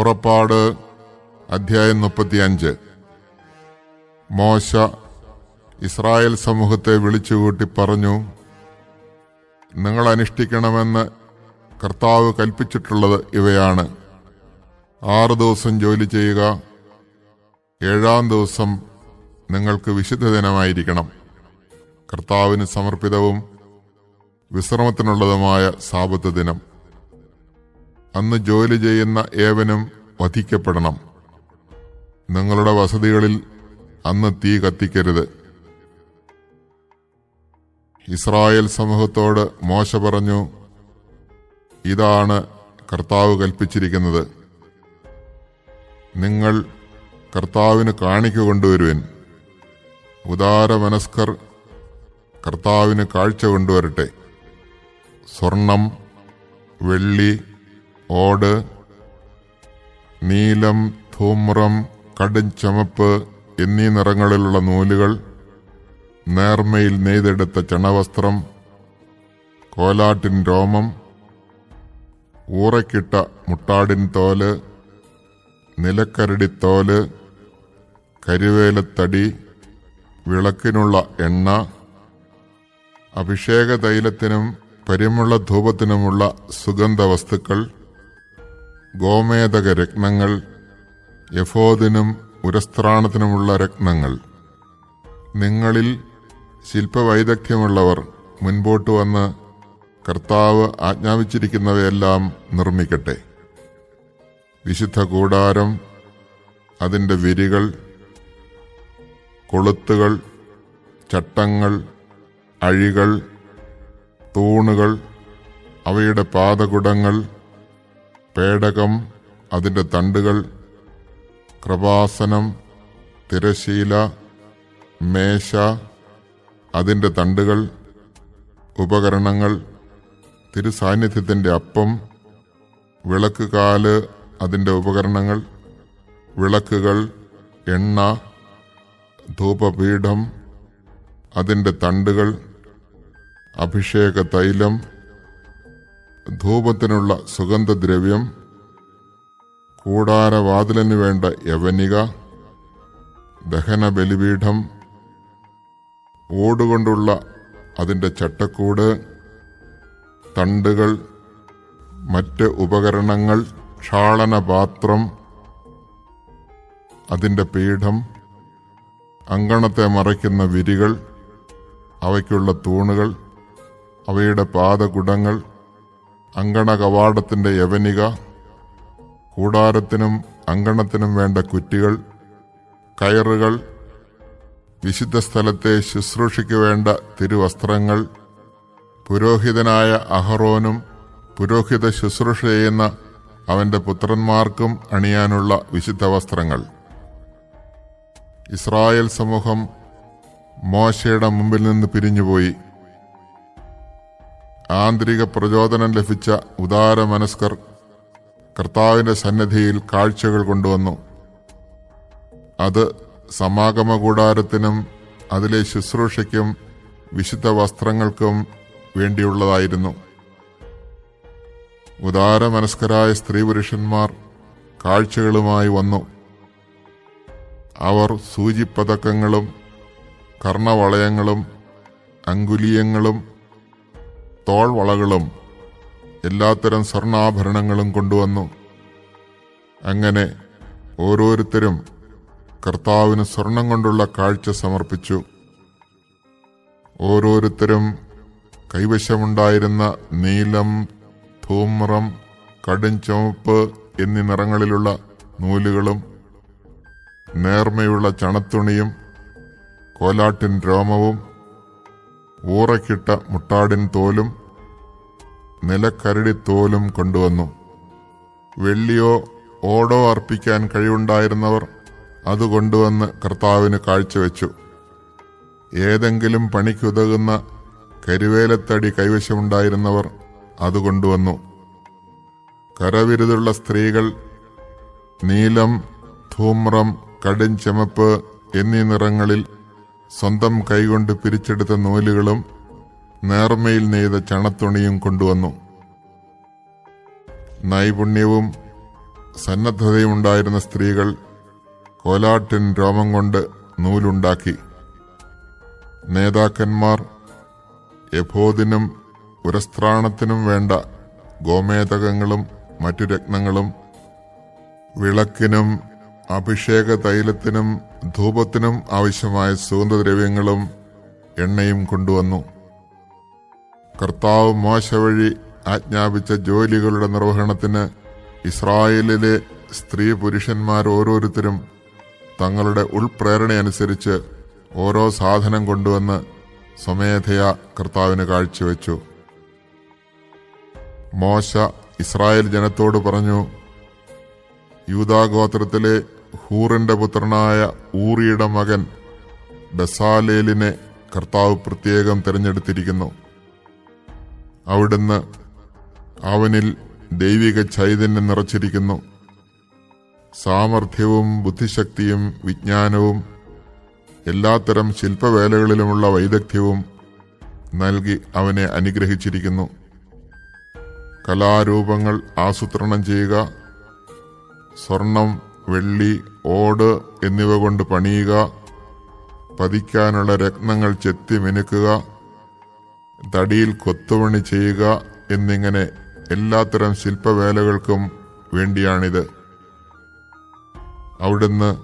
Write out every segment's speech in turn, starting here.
പുറപ്പാട് അധ്യായം മുപ്പത്തിയഞ്ച്. മോശ ഇസ്രായേൽ സമൂഹത്തെ വിളിച്ചുകൂട്ടി പറഞ്ഞു നിങ്ങൾ അനുഷ്ഠിക്കണമെന്ന് കർത്താവ് കൽപ്പിച്ചിട്ടുള്ളത് ഇവയാണ്. ആറ് ദിവസം ജോലി ചെയ്യുക ഏഴാം ദിവസം നിങ്ങൾക്ക് വിശുദ്ധ ദിനമായിരിക്കണം. കർത്താവിന് സമർപ്പിതവും വിശ്രമത്തിനുള്ളതുമായ സാപത്ത് ദിനം. അന്ന് ജോലി ചെയ്യുന്ന ഏവനും വധിക്കപ്പെടണം. നിങ്ങളുടെ വസതികളിൽ അന്ന് തീ കത്തിക്കരുത്. ഇസ്രായേൽ സമൂഹത്തോട് മോശ പറഞ്ഞു ഇതാണ് കർത്താവ് കൽപ്പിച്ചിരിക്കുന്നത്. നിങ്ങൾ കർത്താവിന് കാണിക്ക കൊണ്ടുവരുവിൻ. ഉദാരമനസ്കർ കർത്താവിന് കാഴ്ച കൊണ്ടുവരട്ടെ. സ്വർണം വെള്ളി ഓട്. നീലം ധൂമ്രം കടും ചമപ്പ് എന്നീ നിറങ്ങളിലുള്ള നൂലുകൾ നേർമയിൽ നെയ്തെടുത്ത ചണവസ്ത്രം കോലാട്ടിൻ രോമം ഊറക്കിട്ട മുട്ടാടിൻ തോൽ നിലക്കരടിത്തോൽ കരുവേലത്തടി വിളക്കിനുള്ള എണ്ണ അഭിഷേക തൈലത്തിനും പരിമുള്ള ധൂപത്തിനുമുള്ള സുഗന്ധ വസ്തുക്കൾ ഗോമേതക രത്നങ്ങൾ യഫോദിനും ഉരസ്ത്രാണത്തിനുമുള്ള രത്നങ്ങൾ. നിങ്ങളിൽ ശില്പവൈദഗ്ധ്യമുള്ളവർ മുൻപോട്ട് വന്ന് കർത്താവ് ആജ്ഞാപിച്ചിരിക്കുന്നവയെല്ലാം നിർമ്മിക്കട്ടെ. വിശുദ്ധ കൂടാരം അതിന്റെ വിരികൾ കൊളുത്തുകൾ ചട്ടങ്ങൾ അഴികൾ തൂണുകൾ അവയുടെ പാദകുടങ്ങൾ പേടകം അതിന്റെ തണ്ടുകൾ കൃപാസനം തിരശീല മേശ അതിന്റെ തണ്ടുകൾ ഉപകരണങ്ങൾ തിരുസാന്നിധ്യത്തിന്റെ അപ്പം വിളക്ക് കാൽ അതിന്റെ ഉപകരണങ്ങൾ വിളക്കുകൾ എണ്ണ ധൂപപീഠം അതിന്റെ തണ്ടുകൾ അഭിഷേക തൈലം ധൂപത്തിനുള്ള സുഗന്ധദ്രവ്യം കൂടാരവാതിലിനു വേണ്ട യവനിക ദഹന ബലിപീഠം ഓടുകൊണ്ടുള്ള അതിന്റെ ചട്ടക്കൂട് തണ്ടുകൾ മറ്റ് ഉപകരണങ്ങൾ ക്ഷാളനപാത്രം അതിന്റെ പീഠം അങ്കണത്തെ മറയ്ക്കുന്ന വിരികൾ അവയ്ക്കുള്ള തൂണുകൾ അവയുടെ പാദകുടങ്ങൾ അങ്കണ കവാടത്തിന്റെ യവനിക കൂടാരത്തിനും അങ്കണത്തിനും വേണ്ട കുറ്റികൾ കയറുകൾ വിശുദ്ധ സ്ഥലത്തെ ശുശ്രൂഷയ്ക്ക് വേണ്ട തിരുവസ്ത്രങ്ങൾ പുരോഹിതനായ അഹറോനും പുരോഹിത ശുശ്രൂഷ ചെയ്യുന്ന അവന്റെ പുത്രന്മാർക്കും അണിയാനുള്ള വിശുദ്ധ വസ്ത്രങ്ങൾ. ഇസ്രായേൽ സമൂഹം മോശയുടെ മുമ്പിൽ നിന്ന് പിരിഞ്ഞുപോയി. ആന്തരിക പ്രചോദനം ലഭിച്ച ഉദാരമനസ്കർ കർത്താവിന്റെ സന്നിധിയിൽ കാഴ്ചകൾ കൊണ്ടുവന്നു. അത് സമാഗമ കൂടാരത്തിനും അതിലെ ശുശ്രൂഷയ്ക്കും വിശുദ്ധ വസ്ത്രങ്ങൾക്കും വേണ്ടിയുള്ളതായിരുന്നു. ഉദാരമനസ്കരായ സ്ത്രീ പുരുഷന്മാർ കാഴ്ചകളുമായി വന്നു. അവർ സൂചിപ്പതക്കങ്ങളും കർണവളയങ്ങളും അങ്കുലീയങ്ങളും തോൾവളകളും എല്ലാത്തരം സ്വർണാഭരണങ്ങളും കൊണ്ടുവന്നു. അങ്ങനെ ഓരോരുത്തരും കർത്താവിന് സ്വർണം കൊണ്ടുള്ള കാഴ്ച സമർപ്പിച്ചു. ഓരോരുത്തരും കൈവശമുണ്ടായിരുന്ന നീലം ധൂമ്രം കടും ചുവപ്പ് എന്നീ നിറങ്ങളിലുള്ള നൂലുകളും നേർമയുള്ള ചണത്തുണിയും കോലാട്ടിൻ രോമവും ഊറക്കിട്ട മുട്ടാടിൻ തോലും നിലക്കരടി തോലും കൊണ്ടുവന്നു. വെള്ളിയോ ഓടോ അർപ്പിക്കാൻ കഴിവുണ്ടായിരുന്നവർ അത് കൊണ്ടുവന്ന് കർത്താവിന് കാഴ്ചവെച്ചു. ഏതെങ്കിലും പണിക്കുതകുന്ന കരുവേലത്തടി കൈവശമുണ്ടായിരുന്നവർ അത് കൊണ്ടുവന്നു. കരവിരുതുള്ള സ്ത്രീകൾ നീലം ധൂമ്രം കടും ചെമപ്പ് എന്നീ നിറങ്ങളിൽ സ്വന്തം കൈകൊണ്ട് പിരിച്ചെടുത്ത നൂലുകളും നേർമയിൽ നെയ്ത ചണത്തുണിയും കൊണ്ടുവന്നു. നൈപുണ്യവും സന്നദ്ധതയുണ്ടായിരുന്ന സ്ത്രീകൾ കോലാട്ടിൻ രോമം കൊണ്ട് നൂലുണ്ടാക്കി. നേതാക്കന്മാർ യഭോദിനും ഉരസ്ത്രാണത്തിനും വേണ്ട ഗോമേതകങ്ങളും മറ്റു രത്നങ്ങളും വിളക്കിനും അഭിഷേക തൈലത്തിനും ധൂപത്തിനും ആവശ്യമായ സുഗന്ധദ്രവ്യങ്ങളും എണ്ണയും കൊണ്ടുവന്നു. കർത്താവ് മോശ വഴി ആജ്ഞാപിച്ച ജോലികളുടെ നിർവഹണത്തിന് ഇസ്രായേലിലെ സ്ത്രീ പുരുഷന്മാർ ഓരോരുത്തരും തങ്ങളുടെ ഉൾപ്രേരണയനുസരിച്ച് ഓരോ സാധനം കൊണ്ടുവന്ന് സ്വമേധയാ കർത്താവിന് കാഴ്ചവെച്ചു. മോശ ഇസ്രായേൽ ജനത്തോട് പറഞ്ഞു യൂദാഗോത്രത്തിലെ ഹൂറിന്റെ പുത്രനായ ഊറിയുടെ മകൻ ബസാലേലിനെ കർത്താവ് പ്രത്യേകം തിരഞ്ഞെടുത്തിരിക്കുന്നു. അവിടുന്ന് അവനിൽ ദൈവിക ചൈതന്യം നിറച്ചിരിക്കുന്നു. സാമർഥ്യവും ബുദ്ധിശക്തിയും വിജ്ഞാനവും എല്ലാത്തരം ശില്പവേലകളിലുമുള്ള വൈദഗ്ധ്യവും നൽകി അവനെ അനുഗ്രഹിച്ചിരിക്കുന്നു. കലാരൂപങ്ങൾ ആസൂത്രണം ചെയ്യുക സ്വർണം വെള്ളി ഓട് എന്നിവ കൊണ്ട് പണിയുക. പതിക്കാനുള്ള രത്നങ്ങൾ ചെത്തി മിനുക്കുക. തടിയിൽ കൊത്തുപണി ചെയ്യുക എന്നിങ്ങനെ എല്ലാത്തരം ശില്പവേലകൾക്കും വേണ്ടിയാണിത്. അവിടുന്ന്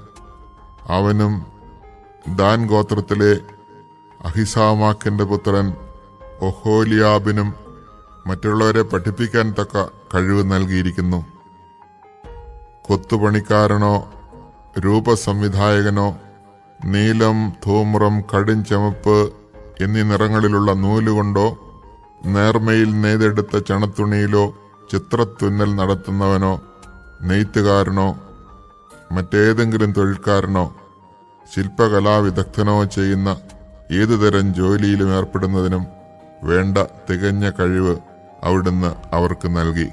അവനും ദാൻ ഗോത്രത്തിലെ അഹിസാമാക്കിന്റെ പുത്രൻ ഒഹോലിയാബിനും മറ്റുള്ളവരെ പഠിപ്പിക്കാൻ തക്ക കഴിവ് നൽകിയിരിക്കുന്നു. കൊത്തുപണിക്കാരനോ രൂപസംവിധായകനോ നീലം ധൂമ്രം കടും ചുമപ്പ് എന്നീ നിറങ്ങളിലുള്ള നൂലുകൊണ്ടോ നേർമയിൽ നെയ്തെടുത്ത ചണത്തുണിയിലോ ചിത്രത്തുന്നൽ നടത്തുന്നവനോ നെയ്ത്തുകാരനോ മറ്റേതെങ്കിലും തൊഴിൽക്കാരനോ ശില്പകലാവിദഗ്ധനോ ചെയ്യുന്ന ഏതുതരം ജോലിയിലും ഏർപ്പെടുന്നതിനും വേണ്ട തികഞ്ഞ കഴിവ് അവിടുന്ന് അവർക്ക് നൽകി.